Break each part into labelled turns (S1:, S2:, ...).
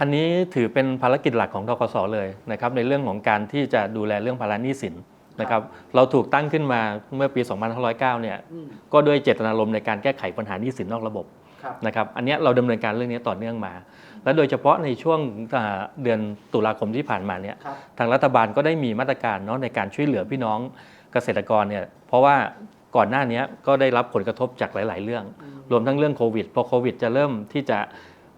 S1: อันนี้ถือเป็นภารกิจหลักของทกสเลยนะครับในเรื่องของการที่จะดูแลเรื่องภาระหนี้สินนะครับเราถูกตั้งขึ้นมาเมื่อปี 2509 เนี่ย
S2: อืม
S1: ก็ด้วยเจตนารมณ์ในการแก้ไขปัญหาหนี้สินนอกระบบ
S2: ครับ
S1: นะครับอันเนี้ยเราดำเนินการเรื่องนี้ต่อเนื่องมา และโดยเฉพาะในช่วงอ่าเดือนตุลาคมที่ผ่านมาเนี่ย
S2: ครับ
S1: ทางรัฐบาลก็ได้มีมาตรการเนาะในการช่วยเหลือพี่น้องเกษตรกรเนี่ยเพราะว่าก่อนหน้านี้ก็ได้รับผลกระทบจากหลาย ๆ เรื่อง
S2: อืม
S1: รวมทั้งเรื่องโควิดพอโควิดจะเริ่มที่จะ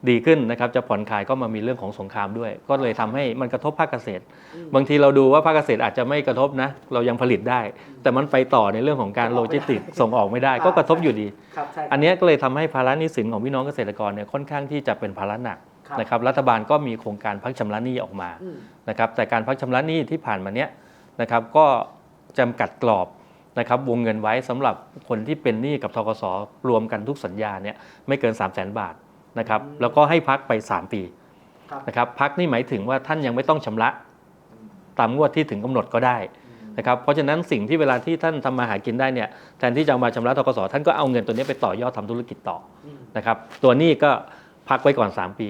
S1: ดีขึ้นนะครับจะผ่อนคลายก็มามีเรื่องของสงครามด้วย ก็เลยทำให้มันกระทบภาคเกษตร
S2: อืม
S1: บางทีเราดูว่าภาคเกษตรอาจจะไม่กระทบนะ เรายังผลิตได้ แต่มันไปต่อในเรื่องของการโลจิสติกส์ส่งออกไม่ได้ ก็กระทบอยู่ดี
S2: ครับใช่
S1: อันเนี้ยก็เลยทำให้ภาระหนี้สินของพี่น้องเกษตรกรเนี่ยค่อนข้างที่จะเป็นภาระหนัก
S2: ครับ
S1: นะครับรัฐบาลก็มีโครงการพักชำระหนี้ออกมา
S2: อืม
S1: นะครับแต่การพักชำระหนี้ที่ผ่านมาเนี้ยนะครับก็จำกัดกรอบนะครับวงเงินไว้สำหรับคนที่เป็นหนี้กับทกสรวมกันทุกสัญญาเนี่ยไม่เกิน 3 0 0 0 0 0 บาท นะครับแล้วก็ให้พักไป 3 ปี
S2: ครับ
S1: นะครับพักนี่หมายถึงว่าท่านยังไม่ต้องชำระตามงวดที่ถึงกำหนดก็ได้นะครับเพราะฉะนั้นสิ่งที่เวลาที่ท่านทำมาหากินได้เนี่ยแทนที่จะเอามาชำระทกสท่านก็เอาเงินตัวนี้ไปต่อยอดทำธุรกิจต่อ
S2: อืม
S1: นะครับตัวหนี้ก็พักไว้ก่อน 3 ปี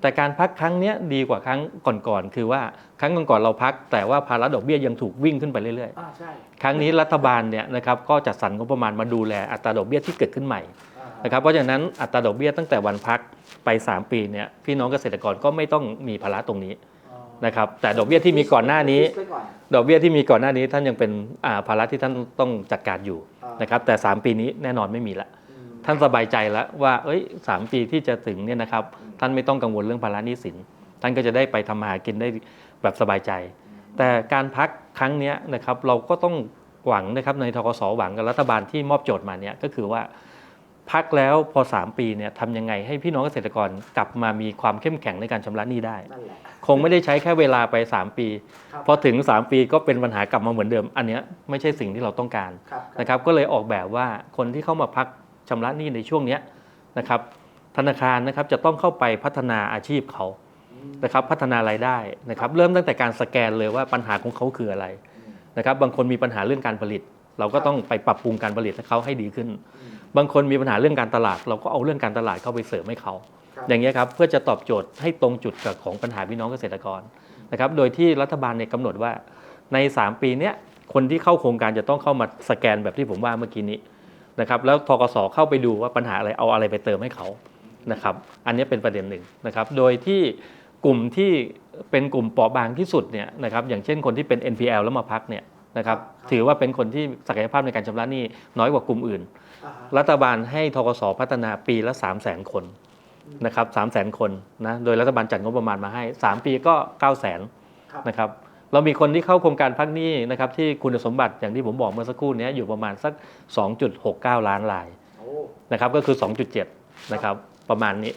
S1: แต่การพักครั้งเนี้ยดีกว่าครั้งก่อนๆคือว่าครั้งก่อนๆเราพัก แต่ว่าภาระดอกเบี้ยยังถูกวิ่งขึ้นไปเรื่อย
S2: อ่าใช่
S1: ๆครั้งนี้รัฐบาลเนี่ยนะครับก็จัดสรรงบประมาณมาดูแลอัตราดอกเบี้ยที่เกิดขึ้นใหม่
S2: อ่า
S1: นะครับเพราะฉะนั้นอัตราดอกเบี้ยตั้งแต่วันพักไป 3 ปีเนี่ยพี่น้องเกษตรกรก็ไม่ต้องมีภาระตรงนี้
S2: อ๋อ
S1: นะครับแต่ดอกเบี้ยที่มีก่อนหน้านี้
S2: ไว้ก่อน
S1: ดอกเบี้ยที่มีก่อนหน้านี้ท่านยังเป็นอ่าภาระที่ท่านต้องจัดการอยู่
S2: อ่าน
S1: นะครับแต่ 3 ปีนี้แน่นอนไม่มีละ
S2: อืม
S1: ท่านสบายใจแล้วว่าเอ้ยสามปีที่จะถึงเนี่ยนะครับท่านไม่ต้องกังวลเรื่องภาระหนี้สิน ท่านก็จะได้ไปทำมาหากินได้แบบสบายใจ แต่การพักครั้งเนี้ยนะครับเราก็ต้องหวังนะครับในทกสหวังกับรัฐบาลที่มอบโจทย์มาเนี่ยก็คือว่า พักแล้วพอ 3 ปีเนี่ยทำยังไงให้พี่น้องเกษตรกรกลับมามีความเข้มแข็งในการชำระหนี้ได้
S2: นั่นแหละ
S1: คงไม่ได้ใช้แค่เวลาไป 3 ปี
S2: ครับ
S1: พอถึง 3 ปีก็เป็นปัญหากลับมาเหมือนเดิม อันเนี้ยไม่ใช่สิ่งที่เราต้องการ
S2: ครับ
S1: นะครับ ก็เลยออกแบบว่าคนที่เข้ามาพักชำระหนี้ในช่วงเนี้ยนะครับ ธนาคารนะครับจะต้องเข้าไปพัฒนาอาชีพเขา
S2: อืม
S1: นะครับพัฒนารายได้นะครับ เริ่มตั้งแต่การสแกนเลยว่าปัญหาของเขาคืออะไรนะครับ บางคนมีปัญหาเรื่องการผลิต เราก็ต้องไปปรับปรุงการผลิตให้เขาให้ดีขึ้น
S2: อืม
S1: บางคนมีปัญหาเรื่องการตลาด เราก็เอาเรื่องการตลาดเข้าไปเสริมให้เขา
S2: ครับ
S1: อย่างเงี้ยครับเพื่อจะตอบโจทย์ให้ตรงจุดกับของปัญหาพี่น้องเกษตรกรนะครับ โดยที่รัฐบาลเนี่ยกำหนดว่าใน 3 ปีเนี้ยคนที่เข้าโครงการจะต้องเข้ามาสแกนแบบที่ผมว่าเมื่อกี้นี้นะครับแล้วทกสเข้าไปดูว่าปัญหาอะไรเอาอะไรไปเติมให้เขานะครับอันนี้เป็นประเด็นหนึ่งนะครับโดยที่กลุ่มที่เป็นกลุ่มเปราะบางที่สุดเนี่ยนะครับอย่างเช่นคนที่เป็น NPL แล้วมาพักเนี่ย นะครับถือว่าเป็นคนที่ศักยภาพในการชำระหนี้น้อยกว่ากลุ่มอื่น
S2: อ่าฮะ
S1: รัฐบาลให้ทกสพัฒนาปีละ 3 0 0 0 0 0 คนนะครับ3 0 0 0 0 0คนนะโดยรัฐบาลจัดงบประมาณมาให้ 3 ปีก็ 9 0 0 0 0 0
S2: ครับ
S1: นะครับเรามีคนที่เข้าโครงการพักหนี้นะครับที่คุณสมบัติอย่างที่ผมบอกเมื่อสักครู่เนี้ยอยู่ประมาณสัก 2.69 ล้านราย
S2: โอ้
S1: นะครับก็คือ 2.7 นะครับประมาณนี้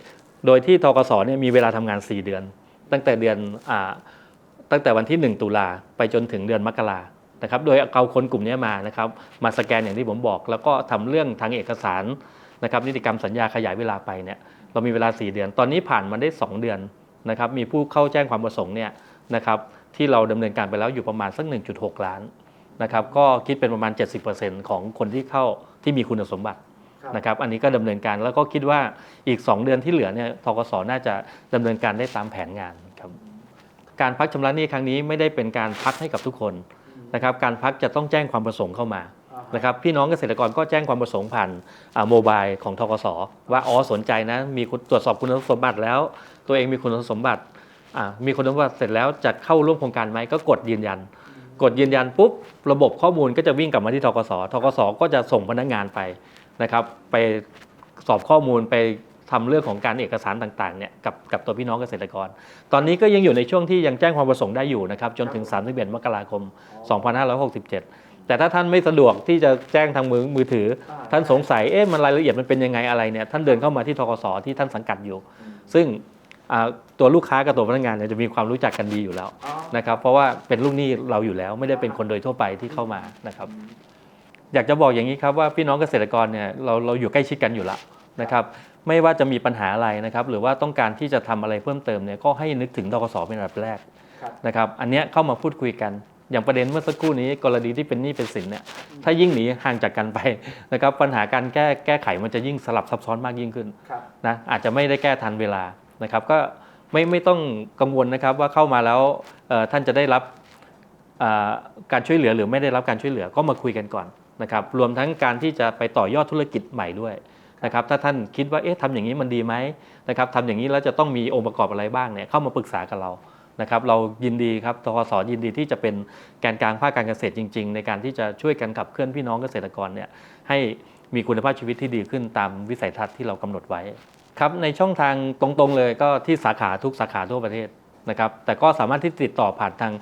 S1: โดยที่ทกสเนี่ยมีเวลาทำงาน 4 เดือน ตั้งแต่เดือนอ่าตั้งแต่วันที่ 1 ตุลาไปจนถึงเดือนมกรา นะครับโดยเอาคนกลุ่มนี้มานะครับมาสแกนอย่างที่ผมบอก แล้วก็ทำเรื่องทางเอกสารนะครับนิติกรรมสัญญาขยายเวลาไปเนี่ยเรามีเวลา 4 เดือน ตอนนี้ผ่านมาได้ 2 เดือนนะครับมีผู้เข้าแจ้งความประสงค์เนี่ยนะครับที่เราดำเนินการไปแล้วอยู่ประมาณสัก 1.6 ล้านนะครับก็คิดเป็นประมาณ 70%ของคนที่เข้าที่มีคุณสมบัตินะครับอันนี้ก็ดำเนินการแล้วก็คิดว่าอีก 2 เดือนที่เหลือเนี่ยทกสน่าจะดำเนินการได้ตามแผนงานครับการพักชำระหนี้ครั้งนี้ไม่ได้เป็นการพักให้กับทุกคน นะครับการพักจะต้องแจ้งความประสงค์เข้ามา
S2: อ่าฮะ
S1: นะครับพี่น้องเกษตรกรก็แจ้งความประสงค์ผ่านอ่าโมบายของทกสว่าอ๋อสนใจนะมีคุณตรวจสอบคุณสมบัติแล้ว ตัวเองมีคุณสมบัติอ่ามีคุณสมบัติเสร็จแล้วจะเข้าร่วมโครงการไหมก็กดยืนยัน กดยืนยันปุ๊บระบบข้อมูลก็จะวิ่งกลับมาที่ทกสทกสก็จะส่งพนักงานไปนะครับ ไปสอบข้อมูลไป ทำเรื่องของการเอกสารต่างๆเนี่ยกับกับตัวพี่น้องเกษตรกร ตอนนี้ก็ยังอยู่ในช่วงที่ยังแจ้งความประสงค์ได้อยู่นะครับจนถึง31มกราคม 2567 แต่ถ้าท่านไม่สะดวกที่จะแจ้งทางมือมือถือ ท่านสงสัยเอ๊ะมันรายละเอียดมันเป็นยังไงอะไรเนี่ยท่านเดินเข้ามาที่ทกสที่ท่านสังกัดอยู่ ซึ่งตัวลูกค้ากับตัวพนักงานเนี่ยจะมีความรู้จักกันดีอยู่แล้วนะครับเพราะว่าเป็นลูกหนี้เราอยู่แล้ว ไม่ได้เป็นคนโดยทั่วไปที่เข้ามานะครับอยากจะบอกอย่างนี้ครับว่าพี่น้องเกษตรกรเนี่ยเราเราอยู่ใกล้ชิดกันอยู่แล้วนะครับ ไม่ว่าจะมีปัญหาอะไรนะครับหรือว่าต้องการที่จะทำอะไรเพิ่มเติมเนี่ยก็ให้นึกถึงทกสเป็นอันดับแรก
S2: ครับ
S1: นะครับอันเนี้ยเข้ามาพูดคุยกัน อย่างประเด็นเมื่อสักครู่นี้กรณีที่เป็นหนี้เป็นสินเนี่ยถ้ายิ่งหนีห่างจากกันไปนะครับปัญหาการแก้แก้ไขมันจะยิ่งสลับซับซ้อนมากยิ่งขึ้น
S2: ครับ
S1: นะอาจจะไม่ได้แก้ทันเวลานะครับก็ไม่ไม่ต้องกังวลนะครับว่าเข้ามาแล้วเอ่อท่านจะได้รับอ่าการช่วยเหลือหรือไม่ได้รับการช่วยเหลือก็มาคุยกันก่อนนะครับรวมทั้งการที่จะไปต่อยอดธุรกิจใหม่ด้วย นะครับถ้าท่านคิดว่าเอ๊ะทำอย่างนี้มันดีไหมนะครับทำอย่างนี้แล้วจะต้องมีองค์ประกอบอะไรบ้างเนี่ยเข้ามาปรึกษากับเรานะครับเรายินดีครับทกสยินดีที่จะเป็นแกนกลางภาคการเกษตรจริง ๆ ในการที่จะช่วยกันขับเคลื่อนพี่น้องเกษตรกรเนี่ยให้มีคุณภาพชีวิตที่ดีขึ้นตามวิสัยทัศน์ที่เรากำหนดไว้ครับในช่องทางตรงๆเลยก็ที่สาขาทุกสาขาทั่วประเทศนะครับแต่ก็สามารถที่ติดต่อผ่านทาง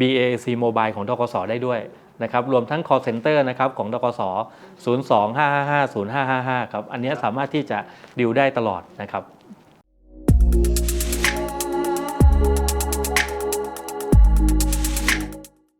S1: BAC Mobile ของทกสได้ด้วย นะครับรวมทั้ง call center นะครับของดกส025550555 ครับ อันนี้สามารถที่จะดิวได้ตลอดนะครับ